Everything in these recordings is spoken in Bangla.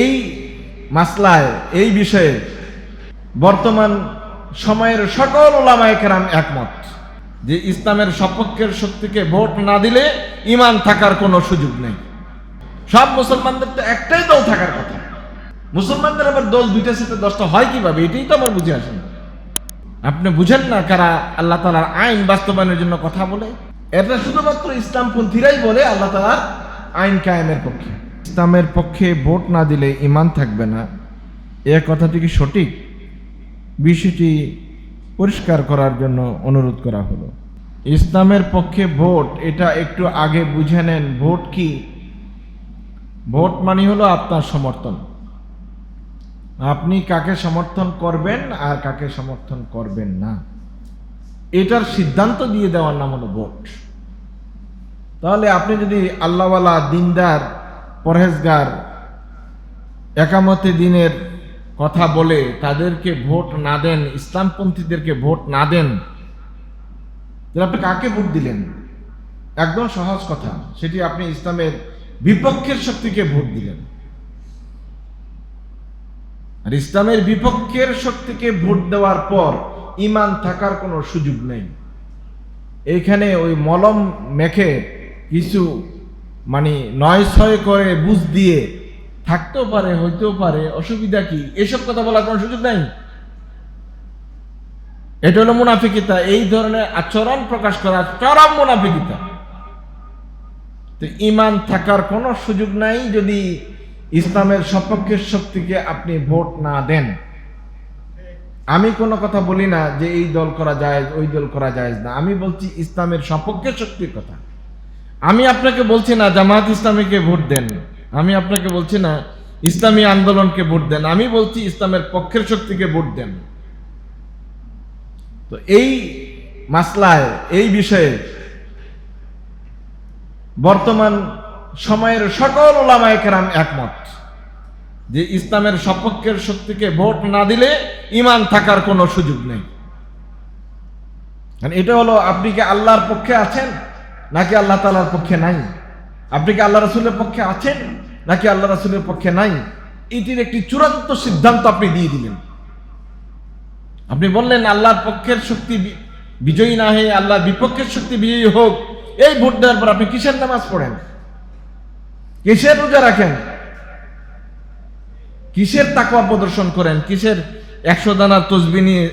এই মাসলায়, এই বিষয়ে বর্তমান সময়ের সকল ওলামায়ে একমত যে ইসলামের সপক্ষের শক্তিকে ভোট না দিলে ইমান থাকার কোনো সুযোগ নেই। সব মুসলমানদের তো একটাই দল থাকার কথা। মুসলমানদের আবার দল দুইটা সাথে দশটা হয় কীভাবে? এটাই তো আমার বুঝে আসে না আপনি বুঝেন না কারা আল্লাহ তালার আইন বাস্তবায়নের জন্য কথা বলে? এটা শুধুমাত্র ইসলামপন্থীরাই বলে আল্লাহ তালার আইন কায়েমের পক্ষে। ইসলামের পক্ষে ভোট না দিলে ইমান থাকবে না। এ কথাটি কি সঠিক? বিষয়টি পরিষ্কার করার জন্য অনুরোধ করা হলো। ইসলামের পক্ষে ভোট, এটা একটু আগে বুঝে নেন, ভোট কি? ভোট মানে হলো আপনার সমর্থন। আপনি কাকে সমর্থন করবেন আর কাকে সমর্থন করবেন না। এটার সিদ্ধান্ত দিয়ে দেওয়ার নাম হলো ভোট। তাহলে আপনি যদি আল্লাহওয়ালা দিনদার পরহেজগার একামতে দিনের কথা বলে তাদেরকে ভোট না দেন, ইসলামপন্থীদেরকে ভোট না দেন আপনি কাকে ভোট দিলেন? একদম সহজ কথা, সেটি আপনি ইসলামের বিপক্ষের শক্তিকে ভোট দিলেন। আর ইসলামের বিপক্ষের শক্তিকে ভোট দেওয়ার পর ইমান থাকার কোনো সুযোগ নেই। এইখানে ওই মলম মেখে কিছু মানে নয় ছয় করে বুঝ দিয়ে থাকতেও পারে, হইতেও পারে, অসুবিধা কি? এসব কথা বলার কোনো সুযোগ নাই? এটা হলো মুনাফিকিতা, এই ধরনের আচরণ প্রকাশ করা চরম মুনাফিকিতা। তো ইমান থাকার কোনো সুযোগ নাই যদি ইসলামের সপক্ষের শক্তিকে আপনি ভোট না দেন। আমি কোনো কথা বলি না যে এই দল করা যায় ওই দল করা যায় না। আমি বলছি ইসলামের সপক্ষের শক্তির কথা। আমি আপনাকে বলছি না জামাত ইসলামীকে ভোট দেন। আমি আপনাকে বলছি না ইসলামী আন্দোলনকে ভোট দেন। আমি বলছি ইসলামের পক্ষের শক্তিকে ভোট দেন। তো এই মাসলায়, এই বিষয়ে বর্তমান সময়ের সকল ওলামায়ে কেরাম একমত যে ইসলামের সপক্ষের শক্তিকে ভোট না দিলে ইমান থাকার কোনো সুযোগ নেই। কারণ এটা হলো, আপনি কি আল্লাহর পক্ষে আছেন? নাকি আল্লাহ তালার পক্ষে নাই? আপনি কি আল্লাহ রাসুলের পক্ষে আছেন? নাকি আল্লাহ রাসুলের পক্ষে নাই? এটির একটি চূড়ান্ত সিদ্ধান্ত আপনি দিয়ে দিলেন। আপনি বললেন, আল্লাহর পক্ষের শক্তি বিজয়ী না হয়ে আল্লাহর বিপক্ষের শক্তি বিজয়ী হোক, এই ভোট দেওয়ার পর আপনি কিসের নামাজ পড়েন? কিসের রোজা রাখেন? কিসের তাকওয়া প্রদর্শন করেন? কিসের একশো দানার তসবি নিয়ে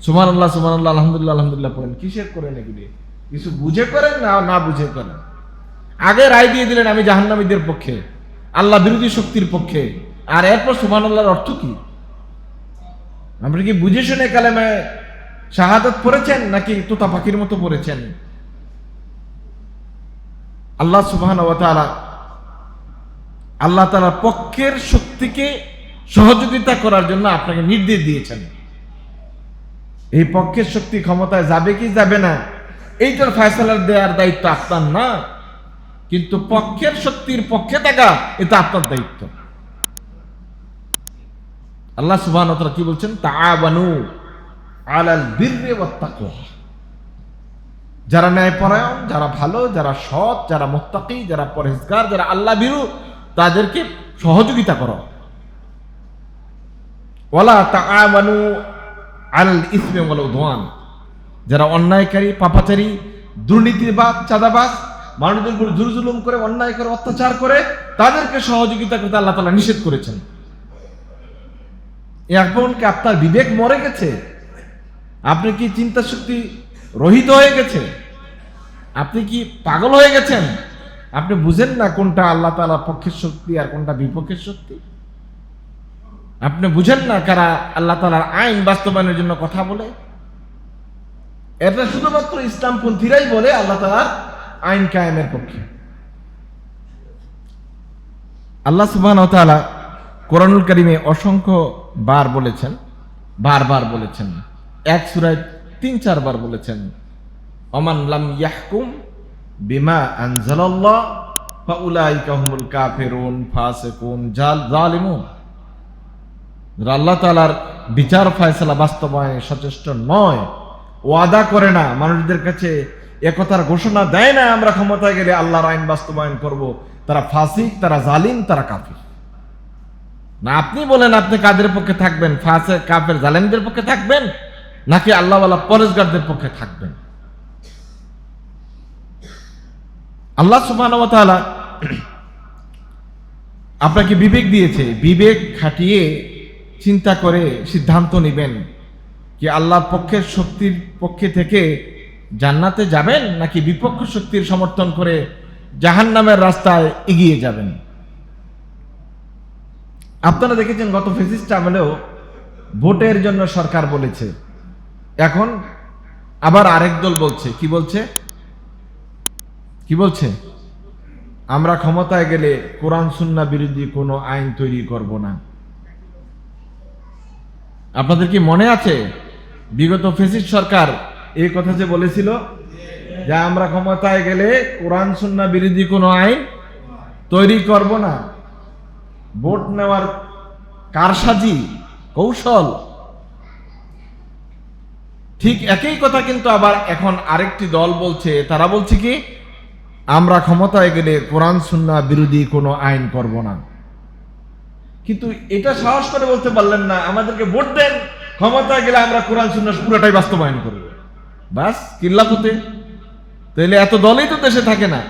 সুমান আল্লাহ সুমান আল্লাহ আলহামদুলিল্লাহ আলহামদুলিল্লাহ পড়েন? কিসের করেন এগুলি? কিছু বুঝে করেন না না বুঝে করেন। আগে রায় দিয়ে দিলেন আমি জাহান্নামীদের পক্ষে, আল্লাহ বিরোধী শক্তির পক্ষে। আর এরপর সুমান আল্লাহর অর্থ কি? আপনি কি বুঝে শুনে কালেমে শাহাদত পড়েছেন নাকি তোতা পাখির মতো পড়েছেন? আল্লাহ সুবহান আল্লাহ তালার পক্ষের শক্তিকে সহযোগিতা করার জন্য আপনাকে নির্দেশ দিয়েছেন। এই পক্ষের শক্তি ক্ষমতায় যাবে কি যাবে না এইটার ফয়সালার দেওয়ার দায়িত্ব আপনার না। কিন্তু পক্ষের শক্তির পক্ষে থাকা, এটা আপনার দায়িত্ব। আল্লাহ সুবহান কি বলছেন? তাআবানু আলাল ওয়াত তাকওয়া। যারা ন্যায়পরায়ণ, যারা ভালো, যারা সৎ, যারা মোত্তাকি, যারা পরহেজগার, যারা আল্লাহ বিরু, তাদেরকে সহযোগিতা করো। ওয়ালা তাআমানু আল ইসমি ওয়াল উদওয়ান। যারা অন্যায়কারী, পাপাচারী দুর্নীতিবাদ চাঁদাবাজ, মানুষদের উপর জুর জুলুম করে, অন্যায় করে, অত্যাচার করে, তাদেরকে সহযোগিতা করতে আল্লাহ তাআলা নিষেধ করেছেন। এখন কি আপনার বিবেক মরে গেছে। আপনি কি চিন্তা শক্তি রহিত হয়ে গেছে? আপনি কি পাগল হয়ে গেছেন? আপনি বুঝেন না কোনটা আল্লাহ তালার পক্ষের শক্তি আর কোনটা বিপক্ষের শক্তি? আপনি বুঝেন না কারা আল্লাহ তালার আইন বাস্তবায়নের জন্য কথা বলে? এটা শুধুমাত্র ইসলামপন্থীরাই বলে, আল্লাহ তালার আইন কায়েমের পক্ষে। আল্লাহ সুবহান তাআলা কোরআনুল কারিমে অসংখ্য বার বলেছেন, বারবার বলেছেন, এক সূরায় তিন, চারবার বলেছেন অমান লাম ইয়াহকুম বিমা আনজালাল্লাহ, ফাউলাইকা হুমুল কাফিরুন, ফাসিকুন, জাল, জালিমুন। আল্লাহ তাআলার বিচার ফয়সালা বাস্তবায়নে সচেষ্ট নয় ওয়াদা করে না, মানুষদের কাছে একথার ঘোষণা দেয় না, আমরা ক্ষমতায় গেলে আল্লাহর আইন বাস্তবায়ন করব। তারা ফাসিক, তারা জালিম, তারা কাফির। না, আপনি বলেন আপনি কাদের পক্ষে থাকবেন? ফাসে, কাফের জালেমদের পক্ষে থাকবেন? নাকি আল্লাহওয়ালা পরেশগারদের পক্ষে থাকবেন? আল্লাহ তাআলা আপনাকে বিবেক দিয়েছে। বিবেক খাটিয়ে চিন্তা করে সিদ্ধান্ত নেবেন। কি আল্লাহর পক্ষের শক্তির পক্ষে থেকে জান্নাতে যাবেন নাকি বিপক্ষ শক্তির সমর্থন করে জাহান্নামের রাস্তায় এগিয়ে যাবেন? আপনারা দেখেছেন গত ফেসিস্ট আমলেও ভোটের জন্য সরকার বলেছে। এখন আবার আরেক দল বলছে, কি বলছে? কি বলছে? আমরা ক্ষমতায় গেলে কোরআন সুন্না বিরোধী কোনো আইন তৈরি করব না। আপনাদের কি মনে আছে? বিগত ফেসিস্ট সরকার এই কথা যে বলেছিল যে আমরা ক্ষমতায় গেলে কোরআন সুন্না বিরোধী কোনো আইন তৈরি করব না। ভোট নেওয়ার কারসাজি, কৌশল ঠিক একই কথা কিন্তু আবার এখন আরেকটি দল বলছে, তারা বলছে কি, আমরা ক্ষমতায় গেলে কোরআন সুন্না বিরোধী কোনো আইন করব না। কিন্তু এটা সাহস করে বলতে পারলেন না, আমাদেরকে ভোট দেন। ক্ষমতায় গেলে আমরা কোরআন সুন্না পুরোটাই বাস্তবায়ন করব বাস কিল্লাপুতে তাহলে এত দলই তো দেশে থাকে না।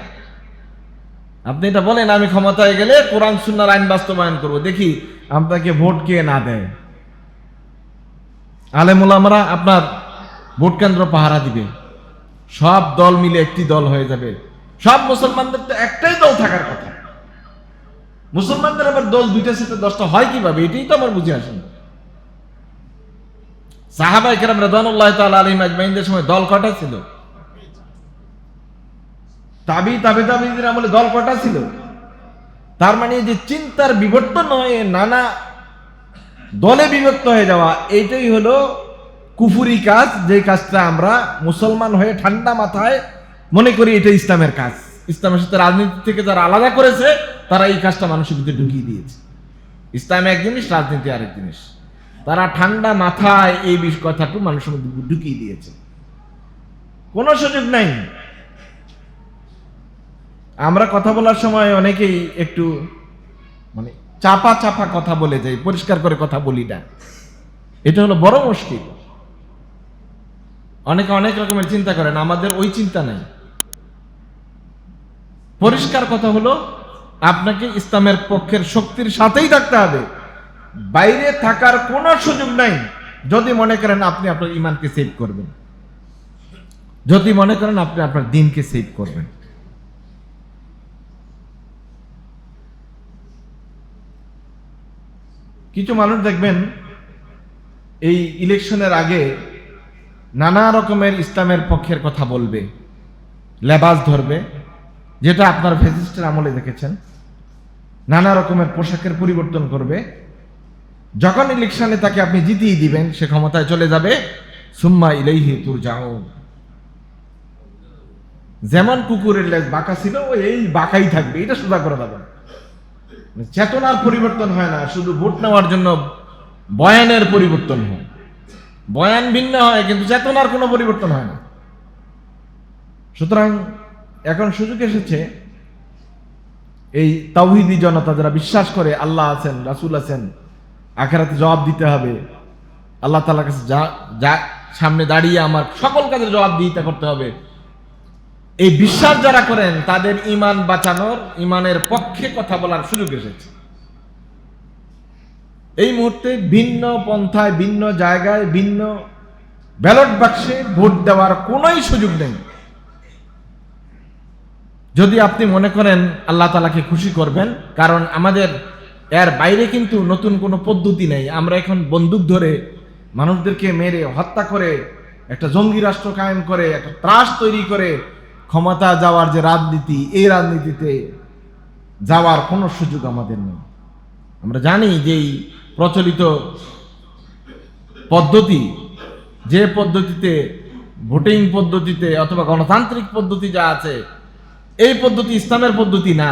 আপনি এটা বলেন, আমি ক্ষমতায় গেলে কোরআন সুন্নার আইন বাস্তবায়ন করব। দেখি, আপনাকে ভোট কে না দেয়? আলেমুলামরা আপনার ভোট কেন্দ্র পাহারা দিবে। সব দল মিলে একটি দল হয়ে যাবে। সব মুসলমানদের তো একটাই দল থাকার কথা। মুসলমানদের আবার দল দুইটা সাথে দশটা হয় কীভাবে? এটাই তো আমার বুঝে আসে না সাহাবাই কেরাম রাদানুল্লাহ তাআলা আলাইহিম আজমাইনদের সময় দল কটা ছিল? তাবি, তাবে, তাবিদের আমলে দল কটা ছিল? তার মানে যে চিন্তার বিবর্তন হয়ে নানা দলে বিভক্ত হয়ে যাওয়া, এইটাই হলো কুফুরি কাজ, যে কাজটা আমরা মুসলমান হয়ে ঠান্ডা মাথায় মনে করি এটা ইসলামের কাজ। ইসলামের সাথে রাজনীতি থেকে যারা আলাদা করেছে, তারা এই কাজটা মানুষের ভিতরে ঢুকিয়ে দিয়েছে। ইসলাম এক জিনিস, রাজনীতি আরেক জিনিস। তারা ঠান্ডা মাথায় এই বিষ কথাটু মানুষের মধ্যে ঢুকিয়ে দিয়েছে। কোনো সুযোগ নাই। আমরা কথা বলার সময় অনেকেই একটু মানে চাপা চাপা কথা বলে যাই, পরিষ্কার করে কথা বলি না। এটা হলো বড় মুশকিল। অনেকে অনেক রকমের চিন্তা করেন, আমাদের ওই চিন্তা নাই। পরিষ্কার কথা হলো, আপনাকে ইসলামের পক্ষের শক্তির সাথেই থাকতে হবে। বাইরে থাকার কোনো সুযোগ নাই। যদি মনে করেন আপনি আপনার ইমানকে সেভ করবেন। যদি মনে করেন আপনি আপনার দিনকে সেভ করবেন। কিছু মানুষ দেখবেন, এই ইলেকশনের আগে নানা রকমের ইসলামের পক্ষের কথা বলবে লেবাস ধরবে, যেটা আপনার ফেসিস্টের আমলে দেখেছেন। নানা রকমের পোশাকের পরিবর্তন করবে যখন ইলেকশনে তাকে আপনি জিতিয়ে দিবেন, সে ক্ষমতায় চলে যাবে। সুম্মা ইলাইহি তুর যাও যেমন কুকুরের লেজ বাঁকা ছিল ও এই বাঁকাই থাকবে। এটা সোজা করে দেবেন। চেতনার পরিবর্তন হয় না, শুধু ভোট নেওয়ার জন্য বয়ানের পরিবর্তন হয়। বয়ান ভিন্ন হয়, কিন্তু চেতনার কোনো পরিবর্তন হয় না। সুতরাং এখন সুযোগ এসেছে, এই তাওহিদি জনতা যারা বিশ্বাস করে, আল্লাহ আছেন, রাসুল আছেন আখেরাতে জবাব দিতে হবে। আল্লাহ তালার কাছে যা যা সামনে দাঁড়িয়ে আমার সকল কাজের জবাব দিতে করতে হবে। এই বিশ্বাস যারা করেন, তাদের ইমান বাঁচানোর ইমানের পক্ষে কথা বলার সুযোগ এসেছে। এই মুহূর্তে ভিন্ন পন্থায়, ভিন্ন জায়গায়, ভিন্ন ব্যালট বাক্সে ভোট দেওয়ার কোনোই সুযোগ নেই। যদি আপনি মনে করেন আল্লাহ তালাকে খুশি করবেন, কারণ আমাদের এর বাইরে কিন্তু নতুন কোনো পদ্ধতি নেই। আমরা এখন বন্দুক ধরে মানুষদেরকে মেরে হত্যা করে, একটা জঙ্গি রাষ্ট্র কায়েম করে, একটা ত্রাস তৈরি করে ক্ষমতা যাওয়ার যে রাজনীতি, এই রাজনীতিতে যাওয়ার কোনো সুযোগ আমাদের নেই। আমরা জানি যে প্রচলিত পদ্ধতি, যে পদ্ধতিতে ভোটিং পদ্ধতিতে অথবা গণতান্ত্রিক পদ্ধতি যা আছে, এই পদ্ধতি ইসলামের পদ্ধতি না।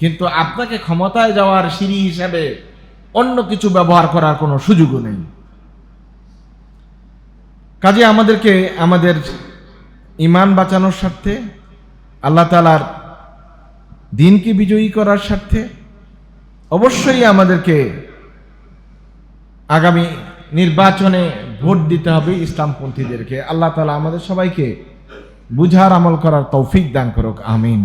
কিন্তু আপনাকে ক্ষমতায় যাওয়ার সিঁড়ি হিসাবে অন্য কিছু ব্যবহার করার কোনো সুযোগও নেই। কাজে আমাদেরকে আমাদের ইমান বাঁচানোর স্বার্থে, আল্লাহ তালার দিনকে বিজয়ী করার স্বার্থে অবশ্যই আমাদেরকে আগামী নির্বাচনে ভোট দিতে হবে ইসলামপন্থীদেরকে। আল্লাহ তালা আমাদের সবাইকে বুঝার আমল করার তৌফিক দান করুক, আমিন।